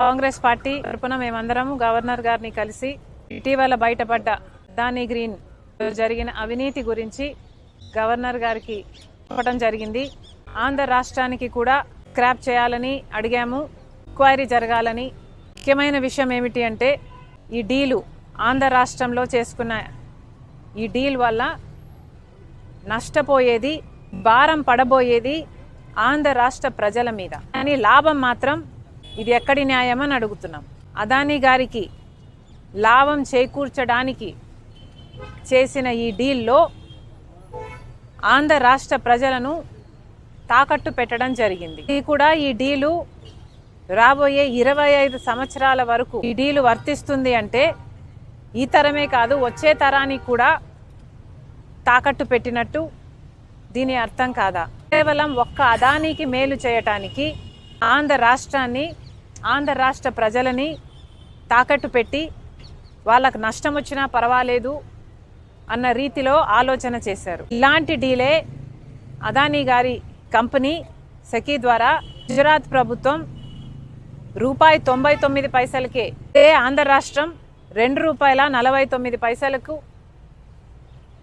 Congress party తరపున మేమందరం governor గారిని కలిసి ఇటీవల బయటపడ్డ దాని గ్రీన్ జరిగిన అవినీతి గురించి గవర్నర్ గారికి చెప్పడం జరిగింది. ఆంధ్ర రాష్ట్రానికి కూడా స్క్రాప్ చేయాలని అడిగాము. ఎంక్వైరీ జరగాలని. ముఖ్యమైన విషయం ఏమిటి అంటే ఈ డీలు ఆంధ్ర రాష్ట్రంలో చేసుకున్న ఈ డీల్ వల్ల నష్టపోయేది భారం పడబోయేది ఆంధ్ర రాష్ట్ర ప్రజల మీద. కానీ లాభం మాత్రం ఇది ఎక్కడి న్యాయమని అని అడుగుతున్నాం. అదానీ గారికి లాభం చేకూర్చడానికి చేసిన ఈ డీల్లో ఆంధ్ర రాష్ట్ర ప్రజలను తాకట్టు పెట్టడం జరిగింది. ఇది కూడా ఈ డీలు రాబోయే ఇరవై ఐదు సంవత్సరాల వరకు ఈ డీలు వర్తిస్తుంది అంటే ఈ తరమే కాదు వచ్చే తరానికి కూడా తాకట్టు పెట్టినట్టు దీని అర్థం కాదా? కేవలం ఒక్క అదానికి మేలు చేయటానికి ఆంధ్ర రాష్ట్రాన్ని ఆంధ్ర రాష్ట్ర ప్రజలని తాకట్టు పెట్టి వాళ్ళకు నష్టం వచ్చినా పర్వాలేదు అన్న రీతిలో ఆలోచన చేశారు. ఇలాంటి డీలే అదానీ గారి కంపెనీ సఖీ ద్వారా గుజరాత్ ప్రభుత్వం రూపాయి తొంభై తొమ్మిది పైసలకే ఇదే ఆంధ్ర రాష్ట్రం రెండు రూపాయల నలభై తొమ్మిది పైసలకు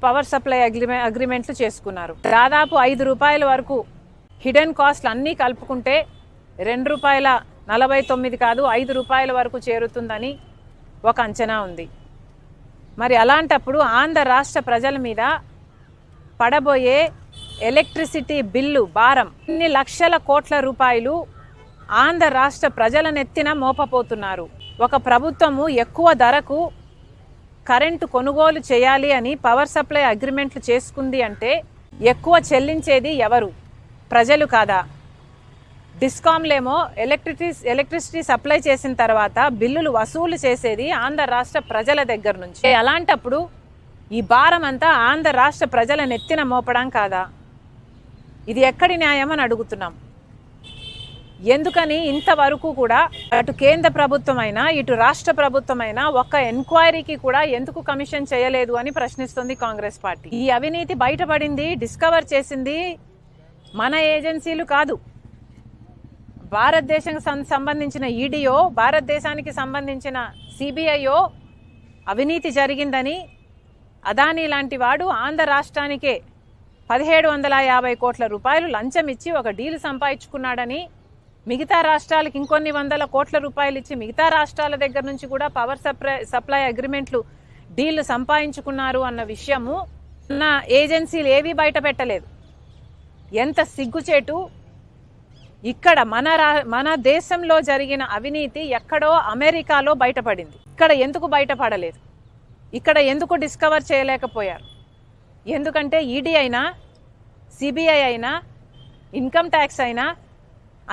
పవర్ సప్లై అగ్రిమె అగ్రిమెంట్లు చేసుకున్నారు. దాదాపు ఐదు రూపాయల వరకు హిడెన్ కాస్ట్లు అన్నీ కలుపుకుంటే రెండు రూపాయల నలభై తొమ్మిది కాదు ఐదు రూపాయల వరకు చేరుతుందని ఒక అంచనా ఉంది. మరి అలాంటప్పుడు ఆంధ్ర రాష్ట్ర ప్రజల మీద పడబోయే ఎలక్ట్రిసిటీ బిల్లు భారం. ఇన్ని లక్షల కోట్ల రూపాయలు ఆంధ్ర రాష్ట్ర ప్రజల నెత్తిన మోపపోతున్నారు. ఒక ప్రభుత్వము ఎక్కువ ధరకు కరెంటు కొనుగోలు చేయాలి అని పవర్ సప్లై అగ్రిమెంట్లు చేసుకుంది అంటే ఎక్కువ చెల్లించేది ఎవరు? ప్రజలు కాదా? డిస్కామ్లేమో ఎలక్ట్రిసిటీ ఎలక్ట్రిసిటీ సప్లై చేసిన తర్వాత బిల్లులు వసూలు చేసేది ఆంధ్ర రాష్ట్ర ప్రజల దగ్గర నుంచి. అలాంటప్పుడు ఈ భారం అంతా ఆంధ్ర రాష్ట్ర ప్రజల నెత్తిన మోపడం కాదా? ఇది ఎక్కడి న్యాయం అని అడుగుతున్నాం. ఎందుకని ఇంతవరకు కూడా అటు కేంద్ర ప్రభుత్వమైనా ఇటు రాష్ట్ర ప్రభుత్వమైనా ఒక్క ఎంక్వైరీకి కూడా ఎందుకు కమిషన్ చేయలేదు అని ప్రశ్నిస్తుంది కాంగ్రెస్ పార్టీ. ఈ అవినీతి బయటపడింది డిస్కవర్ చేసింది మన ఏజెన్సీలు కాదు. భారతదేశం సంబంధించిన ఈడీఓ భారతదేశానికి సంబంధించిన సిబిఐఓ అవినీతి జరిగిందని అదానీ లాంటి వాడు ఆంధ్ర రాష్ట్రానికే పదిహేడు వందల యాభై కోట్ల రూపాయలు లంచం ఇచ్చి ఒక డీల్ సంపాదించుకున్నాడని మిగతా రాష్ట్రాలకు ఇంకొన్ని వందల కోట్ల రూపాయలు ఇచ్చి మిగతా రాష్ట్రాల దగ్గర నుంచి కూడా పవర్ సప్లై సప్లై అగ్రిమెంట్లు డీళ్ళు సంపాదించుకున్నారు అన్న విషయము నా ఏజెన్సీలు ఏవీ బయట పెట్టలేదు. ఎంత సిగ్గుచేటు ఇక్కడ మన రా మన దేశంలో జరిగిన అవినీతి ఎక్కడో అమెరికాలో బయటపడింది. ఇక్కడ ఎందుకు బయటపడలేదు? ఇక్కడ ఎందుకు డిస్కవర్ చేయలేకపోయారు? ఎందుకంటే ఈడీ అయినా సిబిఐ అయినా ఇన్కమ్ ట్యాక్స్ అయినా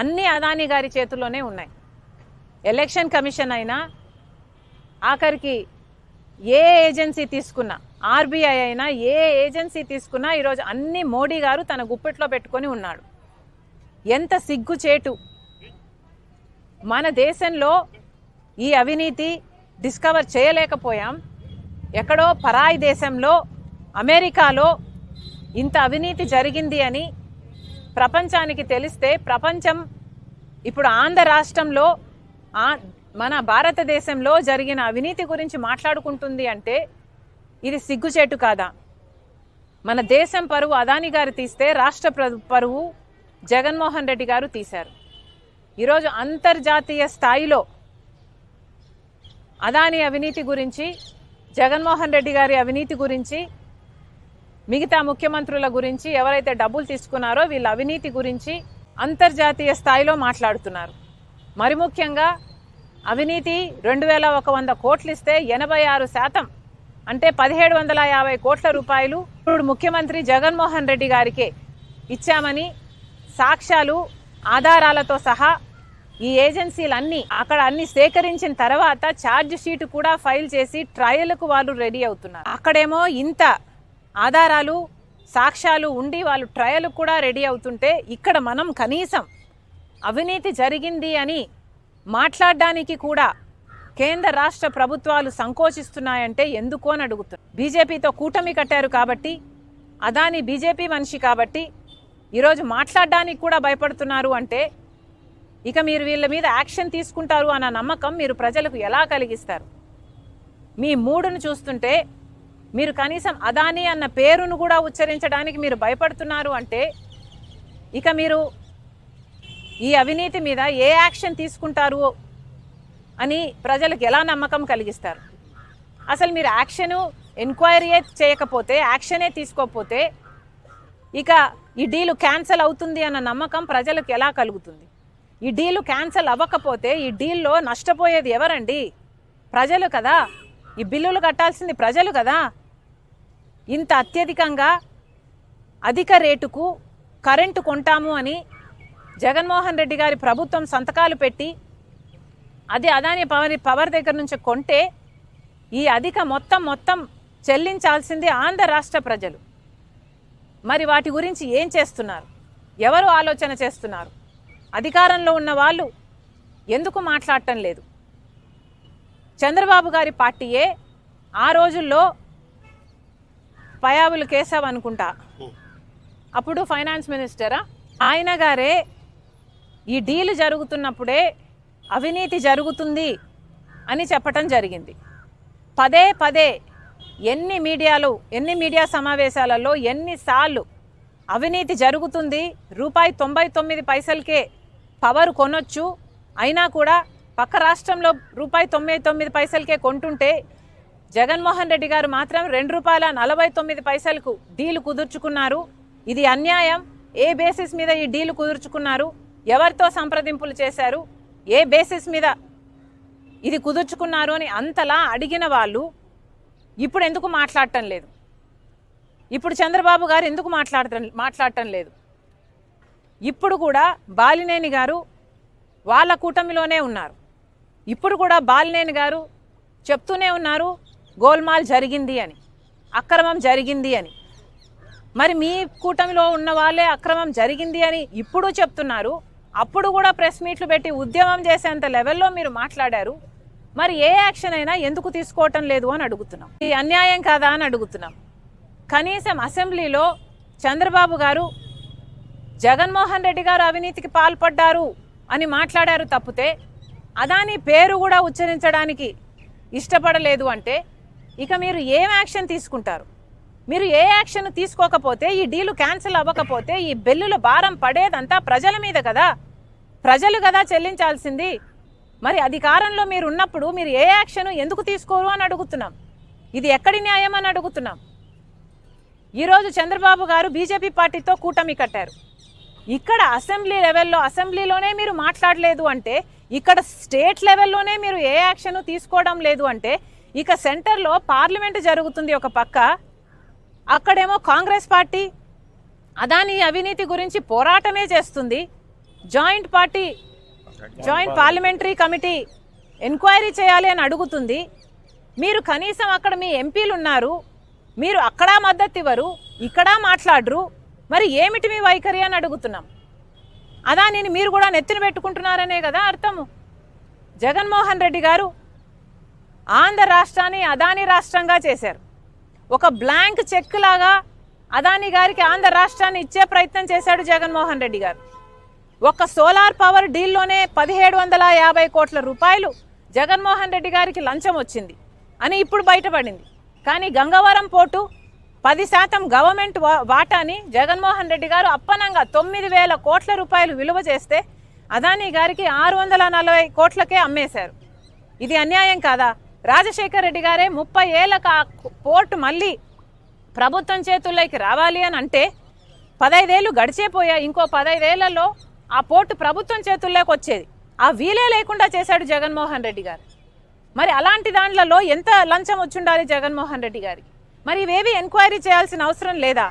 అన్ని అదానీ గారి చేతుల్లోనే ఉన్నాయి. ఎలక్షన్ కమిషన్ అయినా ఆఖరికి ఏ ఏజెన్సీ తీసుకున్నా ఆర్బీఐ అయినా ఏ ఏజెన్సీ తీసుకున్నా ఈరోజు అన్ని మోడీ గారు తన గుప్పెట్లో పెట్టుకొని ఉన్నాడు. ఎంత సిగ్గుచేటు. మన దేశంలో ఈ అవినీతి డిస్కవర్ చేయలేకపోయాం. ఎక్కడో పరాయి దేశంలో అమెరికాలో ఇంత అవినీతి జరిగింది అని ప్రపంచానికి తెలిస్తే ప్రపంచం ఇప్పుడు ఆంధ్ర రాష్ట్రంలో మన భారతదేశంలో జరిగిన అవినీతి గురించి మాట్లాడుకుంటుంది అంటే ఇది సిగ్గుచేటు కాదా? మన దేశం పరువు అదాని గారు తీస్తే రాష్ట్ర పరువు జగన్మోహన్ రెడ్డి గారు తీశారు. ఈరోజు అంతర్జాతీయ స్థాయిలో అదాని అవినీతి గురించి జగన్మోహన్ రెడ్డి గారి అవినీతి గురించి మిగతా ముఖ్యమంత్రుల గురించి ఎవరైతే డబ్బులు తీసుకున్నారో వీళ్ళ అవినీతి గురించి అంతర్జాతీయ స్థాయిలో మాట్లాడుతున్నారు. మరి ముఖ్యంగా అవినీతి రెండు వేల ఒక వంద కోట్లు ఇస్తే ఎనభై ఆరు శాతం అంటే పదిహేడు వందల యాభై కోట్ల రూపాయలు ఇప్పుడు ముఖ్యమంత్రి జగన్మోహన్ రెడ్డి గారికే ఇచ్చామని సాక్ష్యాలు ఆధారాలతో సహా ఈ ఏజెన్సీలన్నీ అక్కడ అన్ని సేకరించిన తర్వాత ఛార్జ్ షీట్ కూడా ఫైల్ చేసి ట్రయల్కు వాళ్ళు రెడీ అవుతున్నారు. అక్కడేమో ఇంత ఆధారాలు సాక్ష్యాలు ఉండి వాళ్ళు ట్రయల్ కూడా రెడీ అవుతుంటే ఇక్కడ మనం కనీసం అవినీతి జరిగింది అని మాట్లాడడానికి కూడా కేంద్ర రాష్ట్ర ప్రభుత్వాలు సంకోచిస్తున్నాయంటే ఎందుకు అని అడుగుతున్నారు. బీజేపీతో కూటమి కట్టారు కాబట్టి అదాని బీజేపీ మనిషి కాబట్టి ఈరోజు మాట్లాడడానికి కూడా భయపడుతున్నారు అంటే ఇక మీరు వీళ్ళ మీద యాక్షన్ తీసుకుంటారు అన్న నమ్మకం మీరు ప్రజలకు ఎలా కలిగిస్తారు? మీ మూడును చూస్తుంటే మీరు కనీసం అదాని అన్న పేరును కూడా ఉచ్చరించడానికి మీరు భయపడుతున్నారు అంటే ఇక మీరు ఈ అవినీతి మీద ఏ యాక్షన్ తీసుకుంటారు అని ప్రజలకు ఎలా నమ్మకం కలిగిస్తారు? అసలు మీరు యాక్షను ఎంక్వైరీయే చేయకపోతే యాక్షనే తీసుకోకపోతే ఇక ఈ డీలు క్యాన్సిల్ అవుతుంది అన్న నమ్మకం ప్రజలకు ఎలా కలుగుతుంది? ఈ డీలు క్యాన్సిల్ అవ్వకపోతే ఈ డీల్లో నష్టపోయేది ఎవరండి? ప్రజలు కదా. ఈ బిల్లులు కట్టాల్సింది ప్రజలు కదా. ఇంత అత్యధికంగా అధిక రేటుకు కరెంటు కొంటాము అని జగన్మోహన్ రెడ్డి గారి ప్రభుత్వం సంతకాలు పెట్టి అది అదాని పవర్ పవర్ దగ్గర నుంచి కొంటే ఈ అధిక మొత్తం మొత్తం చెల్లించాల్సింది ఆంధ్ర రాష్ట్ర ప్రజలు. మరి వాటి గురించి ఏం చేస్తున్నారు? ఎవరు ఆలోచన చేస్తున్నారు? అధికారంలో ఉన్న వాళ్ళు ఎందుకు మాట్లాడటం లేదు? చంద్రబాబు గారి పార్టీయే ఆ రోజుల్లో పయాబులు కేశవ్ అనుకుంటా. అప్పుడు ఫైనాన్స్ మినిస్టరా? ఆయన గారే ఈ డీల్ జరుగుతున్నప్పుడే అవినీతి జరుగుతుంది అని చెప్పటం జరిగింది. పదే పదే ఎన్ని మీడియాలు ఎన్ని మీడియా సమావేశాలలో ఎన్నిసార్లు అవినీతి జరుగుతుంది రూపాయి తొంభై తొమ్మిది పైసలకే పవర్ కొనొచ్చు అయినా కూడా పక్క రాష్ట్రంలో రూపాయి తొంభై తొమ్మిది పైసలకే కొంటుంటే జగన్మోహన్ రెడ్డి గారు మాత్రం రెండు రూపాయల నలభై తొమ్మిది పైసలకు డీలు కుదుర్చుకున్నారు. ఇది అన్యాయం. ఏ బేసిస్ మీద ఈ డీలు కుదుర్చుకున్నారు? ఎవరితో సంప్రదింపులు చేశారు? ఏ బేసిస్ మీద ఇది కుదుర్చుకున్నారు అని అంతలా అడిగిన వాళ్ళు ఇప్పుడు ఎందుకు మాట్లాడటం లేదు? ఇప్పుడు చంద్రబాబు గారు ఎందుకు మాట్లాడటం మాట్లాడటం లేదు? ఇప్పుడు కూడా బాలినేని గారు వాళ్ళ కూటమిలోనే ఉన్నారు. ఇప్పుడు కూడా బాలినేని గారు చెప్తూనే ఉన్నారు గోల్మాల్ జరిగింది అని అక్రమం జరిగింది అని. మరి మీ కూటమిలో ఉన్న వాళ్ళే అక్రమం జరిగింది అని ఇప్పుడు చెప్తున్నారు. అప్పుడు కూడా ప్రెస్ మీట్లు పెట్టి ఉద్యమం చేసేంత లెవెల్లో మీరు మాట్లాడారు. మరి ఏ యాక్షన్ అయినా ఎందుకు తీసుకోవటం లేదు అని అడుగుతున్నాం. ఈ అన్యాయం కాదా అని అడుగుతున్నాం. కనీసం అసెంబ్లీలో చంద్రబాబు గారు జగన్మోహన్ రెడ్డి గారు అవినీతికి పాల్పడ్డారు అని మాట్లాడారు తప్పితే అదాని పేరు కూడా ఉచ్చరించడానికి ఇష్టపడలేదు అంటే ఇక మీరు ఏం యాక్షన్ తీసుకుంటారు? మీరు ఏ యాక్షన్ తీసుకోకపోతే ఈ డీలు క్యాన్సిల్ అవ్వకపోతే ఈ బిల్లుల భారం పడేదంతా ప్రజల మీద కదా? ప్రజలు కదా చెల్లించాల్సింది? మరి అధికారంలో మీరు ఉన్నప్పుడు మీరు ఏ యాక్షన్ ఎందుకు తీసుకోరు అని అడుగుతున్నాం. ఇది ఎక్కడి న్యాయం అని అడుగుతున్నాం. ఈరోజు చంద్రబాబు గారు బీజేపీ పార్టీతో కూటమి కట్టారు. ఇక్కడ అసెంబ్లీ లెవెల్లో అసెంబ్లీలోనే మీరు మాట్లాడలేదు అంటే ఇక్కడ స్టేట్ లెవెల్లోనే మీరు ఏ యాక్షన్ తీసుకోవడం లేదు అంటే ఇక సెంటర్లో పార్లమెంట్ జరుగుతుంది ఒక పక్క అక్కడేమో కాంగ్రెస్ పార్టీ అదాని అవినీతి గురించి పోరాటమే చేస్తుంది joint party joint parliamentary committee enquiry చేయాలి అని అడుగుతుంది. మీరు కనీసం అక్కడ మీ ఎంపీలు ఉన్నారు. మీరు అక్కడా మద్దతు ఇవ్వరు ఇక్కడా మాట్లాడరు. మరి ఏమిటి మీ వైఖరి అని అడుగుతున్నాం. అదా నేను మీరు కూడా నెత్తిన పెట్టుకుంటున్నారనే కదా అర్థము. జగన్మోహన్ రెడ్డి గారు ఆంధ్ర రాష్ట్రాన్ని అదాని రాష్ట్రంగా చేశారు. ఒక బ్లాంక్ చెక్ లాగా అదాని గారికి ఆంధ్ర రాష్ట్రాన్ని ఇచ్చే ప్రయత్నం చేశాడు జగన్మోహన్ రెడ్డి గారు. ఒక్క సోలార్ పవర్ డీల్లోనే పదిహేడు వందల యాభై కోట్ల రూపాయలు జగన్మోహన్ రెడ్డి గారికి లంచం వచ్చింది అని ఇప్పుడు బయటపడింది. కానీ గంగవరం పోర్టు పది శాతం గవర్నమెంట్ వా- వాటాని జగన్మోహన్ రెడ్డి గారు అప్పనంగా తొమ్మిది వేల కోట్ల రూపాయలు విలువ చేస్తే అదానీ గారికి ఆరు వందల నలభై కోట్లకే అమ్మేశారు. ఇది అన్యాయం కాదా? రాజశేఖర్ రెడ్డి గారే ముప్పై ఏళ్ళకు ఆ పోర్టు మళ్ళీ ప్రభుత్వం చేతుల్లోకి రావాలి అని అంటే పదైదేళ్ళు గడిచేపోయాయి ఇంకో పదైదేళ్ళలో ఆ పోర్టు ప్రభుత్వం చేతుల్లోకి వచ్చేది. ఆ వీలే లేకుండా చేశాడు జగన్మోహన్ రెడ్డి గారు. మరి అలాంటి దాంట్లలో ఎంత లంచం వచ్చుండాలి జగన్మోహన్ రెడ్డి గారికి? మరి ఇవేవి ఎంక్వైరీ చేయాల్సిన అవసరం లేదా?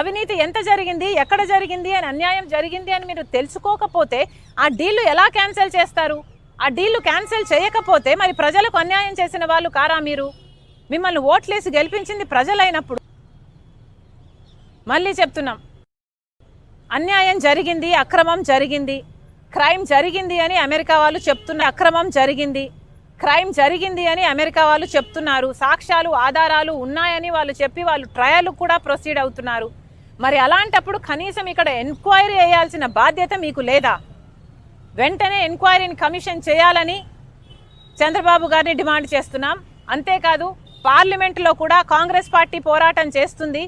అవినీతి ఎంత జరిగింది? ఎక్కడ జరిగింది? అని అన్యాయం జరిగింది అని మీరు తెలుసుకోకపోతే ఆ డీళ్ళు ఎలా క్యాన్సిల్ చేస్తారు? ఆ డీళ్ళు క్యాన్సిల్ చేయకపోతే మరి ప్రజలకు అన్యాయం చేసిన వాళ్ళు కారా మీరు? మిమ్మల్ని ఓట్లేసి గెలిపించింది ప్రజలైనప్పుడు. మళ్ళీ చెప్తున్నాం. అన్యాయం జరిగింది అక్రమం జరిగింది. క్రైమ్ జరిగింది అని అమెరికా వాళ్ళు చెప్తున్న అక్రమం జరిగింది. క్రైమ్ జరిగింది అని అమెరికా వాళ్ళు చెప్తున్నారు. సాక్ష్యాలు ఆధారాలు ఉన్నాయని వాళ్ళు చెప్పి వాళ్ళు ట్రయల్ కూడా ప్రొసీడ్ అవుతున్నారు. మరి అలాంటప్పుడు కనీసం ఇక్కడ ఎంక్వైరీ చేయాల్సిన బాధ్యత మీకు లేదా? వెంటనే ఎంక్వైరీని కమిషన్ చేయాలని చంద్రబాబు గారిని డిమాండ్ చేస్తున్నాం. అంతేకాదు పార్లమెంటులో కూడా కాంగ్రెస్ పార్టీ పోరాటం చేస్తుంది.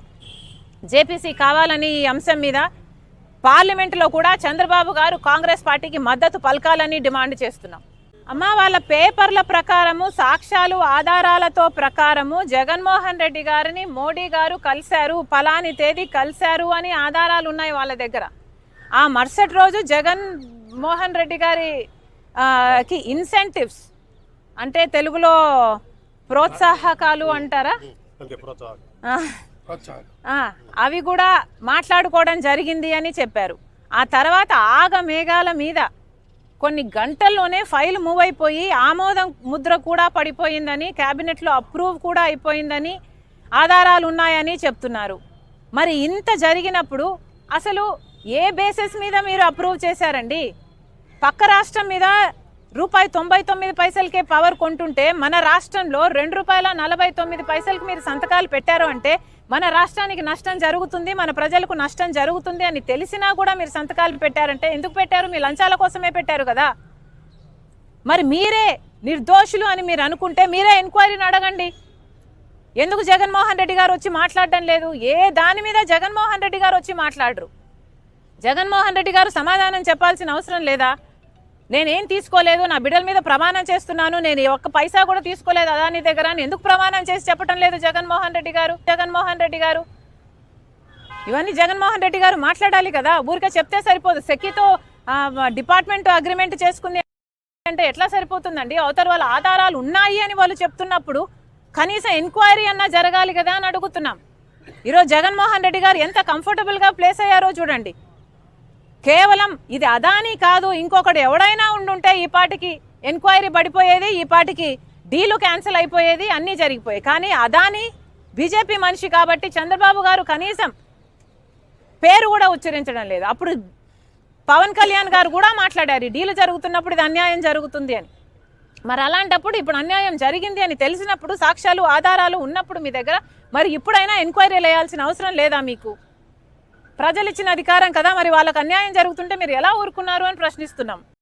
జేపీసీ కావాలని ఈ అంశం మీద పార్లమెంటులో కూడా చంద్రబాబు గారు కాంగ్రెస్ పార్టీకి మద్దతు పలకాలని డిమాండ్ చేస్తున్నాం. అమ్మ వాళ్ళ పేపర్ల ప్రకారము సాక్ష్యాలు ఆధారాలతో ప్రకారము జగన్మోహన్ రెడ్డి గారిని మోడీ గారు కలిశారు ఫలాని తేదీ కలిశారు అని ఆధారాలు ఉన్నాయి వాళ్ళ దగ్గర. ఆ మరుసటి రోజు జగన్ మోహన్ రెడ్డి గారి కి ఇన్సెంటివ్స్ అంటే తెలుగులో ప్రోత్సాహకాలు అంటారా? అవి కూడా మాట్లాడుకోవడం జరిగింది అని చెప్పారు. ఆ తర్వాత ఆగ మేఘాల మీద కొన్ని గంటల్లోనే ఫైల్ మూవ్ అయిపోయి ఆమోదం ముద్ర కూడా పడిపోయిందని క్యాబినెట్లో అప్రూవ్ కూడా అయిపోయిందని ఆధారాలు ఉన్నాయని చెప్తున్నారు. మరి ఇంత జరిగినప్పుడు అసలు ఏ బేసిస్ మీద మీరు అప్రూవ్ చేశారండి? పక్క రాష్ట్రం మీద రూపాయి తొంభై తొమ్మిది పైసలకే పవర్ కొంటుంటే మన రాష్ట్రంలో రెండు రూపాయల నలభై తొమ్మిది పైసలకి మీరు సంతకాలు పెట్టారు అంటే మన రాష్ట్రానికి నష్టం జరుగుతుంది మన ప్రజలకు నష్టం జరుగుతుంది అని తెలిసినా కూడా మీరు సంతకాలు పెట్టారంటే ఎందుకు పెట్టారు? మీ లంచాల కోసమే పెట్టారు కదా. మరి మీరే నిర్దోషులు అని మీరు అనుకుంటే మీరే ఎంక్వైరీని అడగండి. ఎందుకు జగన్మోహన్ రెడ్డి గారు వచ్చి మాట్లాడడం లేదు? ఏ దాని మీద జగన్మోహన్ రెడ్డి గారు వచ్చి మాట్లాడరు? జగన్మోహన్ రెడ్డి గారు సమాధానం చెప్పాల్సిన అవసరం లేదా? నేనేం తీసుకోలేదు నా బిడ్డల మీద ప్రమాణం చేస్తున్నాను నేను ఒక్క పైసా కూడా తీసుకోలేదు అదాని దగ్గర ఎందుకు ప్రమాణం చేసి చెప్పటం లేదు జగన్మోహన్ రెడ్డి గారు? జగన్మోహన్ రెడ్డి గారు? ఇవన్నీ జగన్మోహన్ రెడ్డి గారు మాట్లాడాలి కదా ఊరికే చెప్తే సరిపోదు. సెక్కితో డిపార్ట్మెంట్ అగ్రిమెంట్ చేసుకుంది అంటే ఎట్లా సరిపోతుందండి? అవతల వాళ్ళ ఆధారాలు ఉన్నాయి అని వాళ్ళు చెప్తున్నప్పుడు కనీసం ఎంక్వైరీ అన్నా జరగాలి కదా అని అడుగుతున్నాం. ఈరోజు జగన్మోహన్ రెడ్డి గారు ఎంత కంఫర్టబుల్గా ప్లేస్ అయ్యారో చూడండి. కేవలం ఇది అదాని కాదు ఇంకొకటి ఎవడైనా ఉండుంటే ఈ పాటికి ఎంక్వైరీ పడిపోయేది ఈ పాటికి డీలు క్యాన్సిల్ అయిపోయేది అన్నీ జరిగిపోయాయి. కానీ అదాని బీజేపీ మనిషి కాబట్టి చంద్రబాబు గారు కనీసం పేరు కూడా ఉచ్చరించడం లేదు. అప్పుడు పవన్ కళ్యాణ్ గారు కూడా మాట్లాడారు డీలు జరుగుతున్నప్పుడు ఇది అన్యాయం జరుగుతుంది అని. మరి అలాంటప్పుడు ఇప్పుడు అన్యాయం జరిగింది అని తెలిసినప్పుడు సాక్ష్యాలు ఆధారాలు ఉన్నప్పుడు మీ దగ్గర మరి ఇప్పుడైనా ఎంక్వైరీ వేయాల్సిన అవసరం లేదా మీకు? ప్రజలు ఇచ్చిన అధికారం కదా మరి వాళ్ళకు అన్యాయం జరుగుతుంటే మీరు ఎలా ఊరుకున్నారు అని ప్రశ్నిస్తున్నాం.